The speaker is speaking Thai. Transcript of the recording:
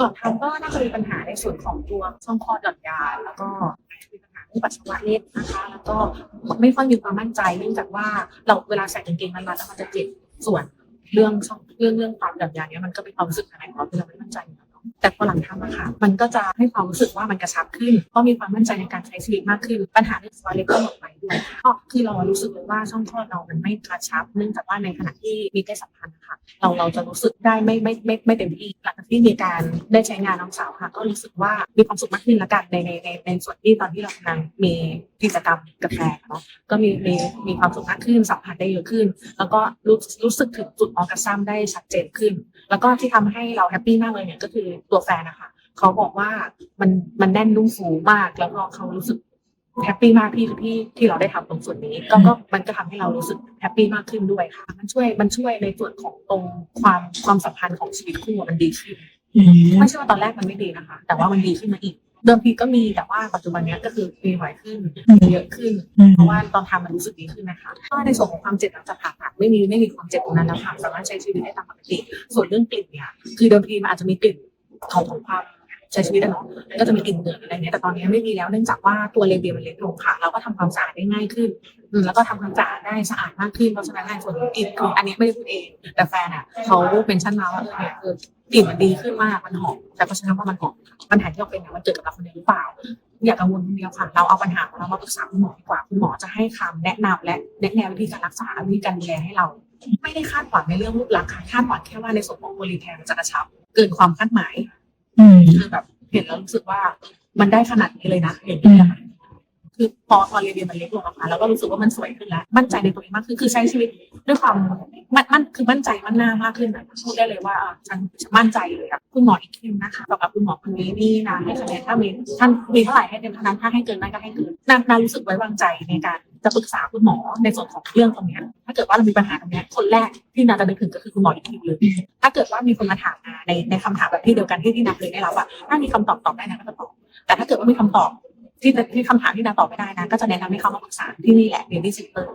ก่อนทำก็น่าจะมีปัญหาในส่วนของตัวช่องคลอดหย่อนยานแล้วก็มีปัญหาเรื่องปัสสาวะเล็ดนะคะ แล้วก็ไม่ค่อยมีความมั่นใจเนื่องจากว่าเราเวลาใส่กางเกงมันๆแล้วมันจะเจ็บส่วนเรื่องช่องเรื่องเรื่องความหย่อนยานเนี้ยมันก็เป็นความรู้สึกภายในของเราที่เราไม่มั่นใจอยู่แล้วแต่พอหลังทำอะค่ะ มันก็จะให้ความรู้สึกว่ามันกระชับขึ้น ก็มีความมั่นใจในการใช้ชีวิตมากขึ้น ปัญหาเรื่องสวายเล็กก็หมดไปด้วยก็คือเรารู้สึกเลยว่าช่องคลอดเรามันไม่กระชับ เนื่องจากว่าในขณะที่มีเพศสัมพันธ์นะคะเราเราจะรู้สึกได้ไม่ไม่ไม่ไม่เต็มที่หลังจากที่มีการได้ใช้งานน้องสาวค่ะ ก็รู้สึกว่ามีความสุขมากขึ้นละกันในในในในส่วนที่ตอนที่เรากำลังมีกิจกรรมกับแฟนเนาะก็มีมีมีความสุขมากขึ้นสัมผัสได้เยอะขึ้น แล้วก็รู้รู้สึกถึงจุดออร์กัสซัมได้ชัดเจนขึ้น แล้วก็ที่ทำให้เราแฮปปี้มากเลยเนี่ยก็คือตัวแฟนนะคะเขาบอกว่ามันมันแน่นนุ่มฟูมาก แล้วก็เขารู้สึก แฮปปี้มากที่ที่ที่เราได้ทำตรงส่วนนี้ก็ก็มันก็ทำให้เรารู้สึกแฮปปี้มากขึ้นด้วยค่ะ มันช่วยมันช่วยในส่วนของตรงความความสัมพันธ์ของชีวิตคู่อะมันดีขึ้นอืมไม่ใช่ว่าตอนแรกมันไม่ดีนะคะ แต่ว่ามันดีขึ้นมาอีก เดิมทีก็มีแต่ว่าปัจจุบันเนี้ยก็คือมีบ่อยขึ้นมีเยอะขึ้น เพราะว่าตอนทำมันรู้สึกดีขึ้นนะคะก็ในส่วนของความเจ็บหลังจากผ่าตัดไม่มีไม่มีความเจ็บตรงนั้นแล้วค่ะสามารถใช้ชีวิตได้ตามปกติ ส่วนเรื่องกลิ่นเนี่ยคือเดิมทีมันอาจจะมีกลิ่นของของความ ใช้ชีวิตอะเนาะก็จะมีกลิ่นเหงื่ออะไรเงี้ยแต่ตอนนี้ไม่มีแล้วเนื่องจากว่าตัวเลเบียมันเล็กลงค่ะ เราก็ทำความสะอาดได้ง่ายขึ้นแล้วก็ทำความสะอาดได้สะอาดมากขึ้นเพราะฉะนั้นในส่วนของกลิ่นคืออันนี้ไม่ได้พูดเอง แต่แฟนอะเขาเป็นชั่นมาว่าเออเนี่ยคือกลิ่นมันดีขึ้นมากมันหอมแต่ก็ใช้คำว่ามันหอมปัญหาที่เราเป็นเนี่ยมันเกิดกับเราคนเดียวหรือเปล่าอย่ากังวลคนเดียวค่ะเราเอาปัญหาของเรามาปรึกษาคุณหมอดีกว่าคุณหมอจะให้คำแนะนำและแนะแนววิธีการรักษาวิธีการดูแลให้เรา ไม่ได้คาดหวังในเรื่องรูปลักษณ์ค่ะคาดหวังแค่ว่าในส่วนของโพลีแทนจะกระชับ เกินความคาดหมาย คือแบบเห็นแล้วรู้สึกว่ามันได้ขนาดนี้เลยนะอย่างนี้นะคะคือพอพอเรียนมันเล็กลงอะค่ะแล้วก็รู้สึกว่ามันสวยขึ้นแล้ว มั่นใจในตัวเองมากขึ้นคือใช้ชีวิตด้วยความมันมันคือมั่นใจมั่นหน้ามากขึ้นอะพูดได้เลยว่าอะฉันมั่นใจเลยอะคุณหมออีกทีนะคะสำหรับคุณหมอคนนี้นี่นะให้คะแนนถ้ามีท่านมีเท่าไหร่ให้เต็มเท่านั้นถ้าให้เกินได้นก็ให้เกินนานารู้สึกไว้วางใจในการ จะปรึกษาคุณหมอในส่วนของเรื่องตรงนี้ถ้าเกิดว่าเรามีปัญหาตรงนี้คนแรกที่นาจะนึกถึงก็คือคุณหมออีกทีเลยถ้าเกิดว่ามีคนมาถามมาในในคำถามแบบที่เดียวกันที่ที่นาเคยได้รับอะถ้ามีคำตอบตอบได้นะก็จะตอบแต่ถ้าเกิดว่ามีคำตอบที่ที่คำถามที่นาตอบไม่ได้นะก็จะแนะนำให้เขามาปรึกษาที่นี่แหละเรียนที่ซิสเตอร์